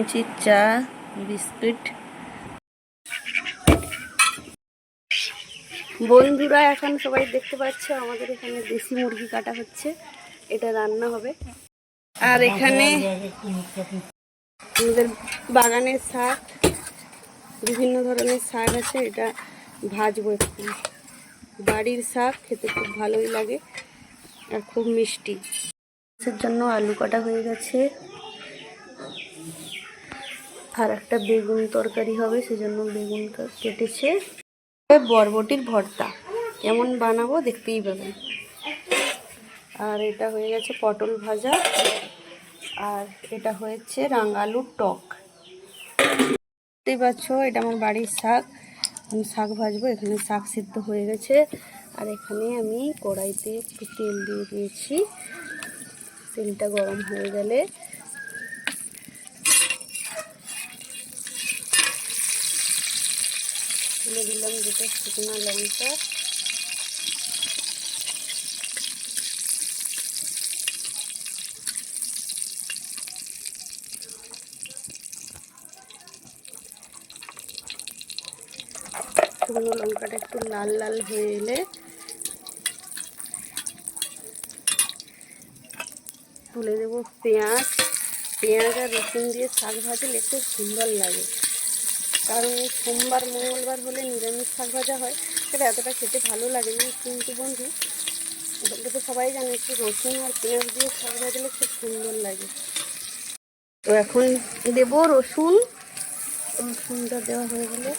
নিয়েছি চা বিস্কুট বন্ধুরা, এখন সবাই দেখতে পাচ্ছে, আমাদের এখানে দেশি মুরগি কাটা হচ্ছে। এটা রান্না হবে। আর এখানে আমাদের বাগানের শাক, বিভিন্ন ধরনের শাক আছে। এটা ভাজবো একটু। বাড়ির শাক, খেতে খুব ভালোই লাগে আর খুব মিষ্টি। জন্য আলু কাটা হয়ে গেছে। আর একটা বেগুন তরকারি হবে, সেজন্য বেগুন কা- কেটেছে। বরবটির ভর্তা। কেমন বানাবো দেখতেই পাবেন। আর এটা হয়ে গেছে পটল ভাজা। আর এটা হয়েছে রাঙালুর টক। দেখতেই পাচ্ছ, এটা আমার বাড়ির শাক। আমি শাক ভাজবো, এখানে শাক সিদ্ধ হয়ে গেছে। আর এখানে আমি কড়াইতে একটু তেল দিয়ে দিয়েছি। তেলটা গরম হয়ে গেলে তুলে দিলাম দুটো শুকনো লঙ্কা। শুকনো লঙ্কাটা একটু লাল লাল হয়ে এলে তুলে দেবো পেঁয়াজ। পেঁয়াজ আর রসুন দিয়ে শাক ভাজলে খুব সুন্দর লাগে। কারণ সোমবার, মঙ্গলবার হলে নিরামিষ শাক ভাজা হয়। সেটা এতটা খেতে ভালো লাগে না কিন্তু বন্ধু বলতে তো সবাই জানে একটু রসুন আর পেঁয়াজ দিয়ে শাক ভাজলে খুব সুন্দর লাগে। তো এখন দেবো রসুন। রসুনটা দেওয়া হয়ে গেলে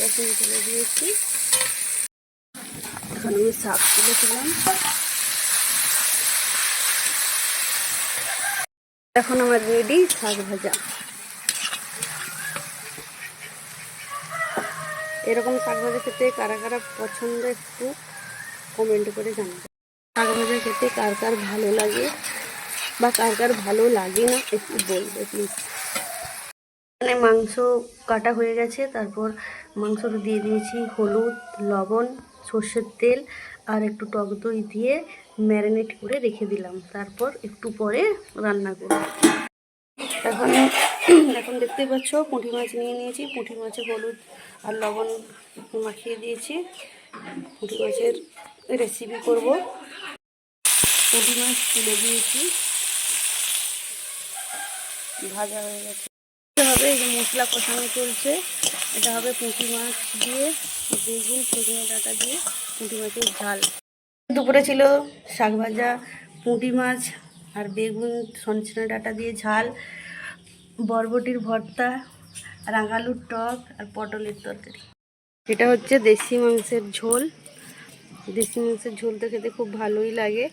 রসুন তুলে দিয়েছি। এখন আমি শাক তুলেছিলাম এখন আমার রেডি শাক ভাজা। এরকম শাক ভাজা খেতে কারা কারা পছন্দ একটু কমেন্ট করে জানাবে। শাক ভাজা খেতে কার কার ভালো লাগে বা কার কার ভালো লাগে না একটু বলবে প্লিজ এখানে মাংস কাটা হয়ে গেছে, তারপর মাংসটা দিয়ে দিয়েছি হলুদ, লবণ, সর্ষের তেল আর একটু টক দই দিয়ে ম্যারিনেট করে রেখে দিলাম। তারপর একটু পরে রান্না করব। এখন এখন দেখতেই পাচ্ছ, পুঁটি মাছ নিয়ে নিয়েছি। পুঁটি মাছে হলুদ আর লবণ মাখিয়ে দিয়েছি। পুঁটি মাছের রেসিপি করব। পুঁটি মাছ তুলে দিয়েছি। ভাজা হয়ে গেছে। হবে এই যে মশলা কষানো চলছে। এটা হবে পুঁটি মাছ দিয়ে, বেগুন, সজনে ডাটা দিয়ে। পুঁটি মাছের ঝাল। দুপুরে ছিল শাক ভাজা, পুঁটি মাছ আর বেগুন সজনে ডাঁটা দিয়ে ঝাল, বরবটির ভর্তা, রাঙালুর টক আর পটলের তরকারি। এটা হচ্ছে দেশি মাংসের ঝোল। দেশি মাংসের ঝোলটা খেতে খুব ভালোই লাগে।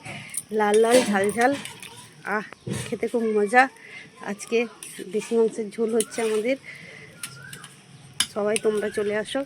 লাল লাল, ঝাল ঝাল। আহ, খেতে খুব মজা। আজকে দেশি মাংসের ঝোল হচ্ছে আমাদের। সবাই তোমরা চলে আসো।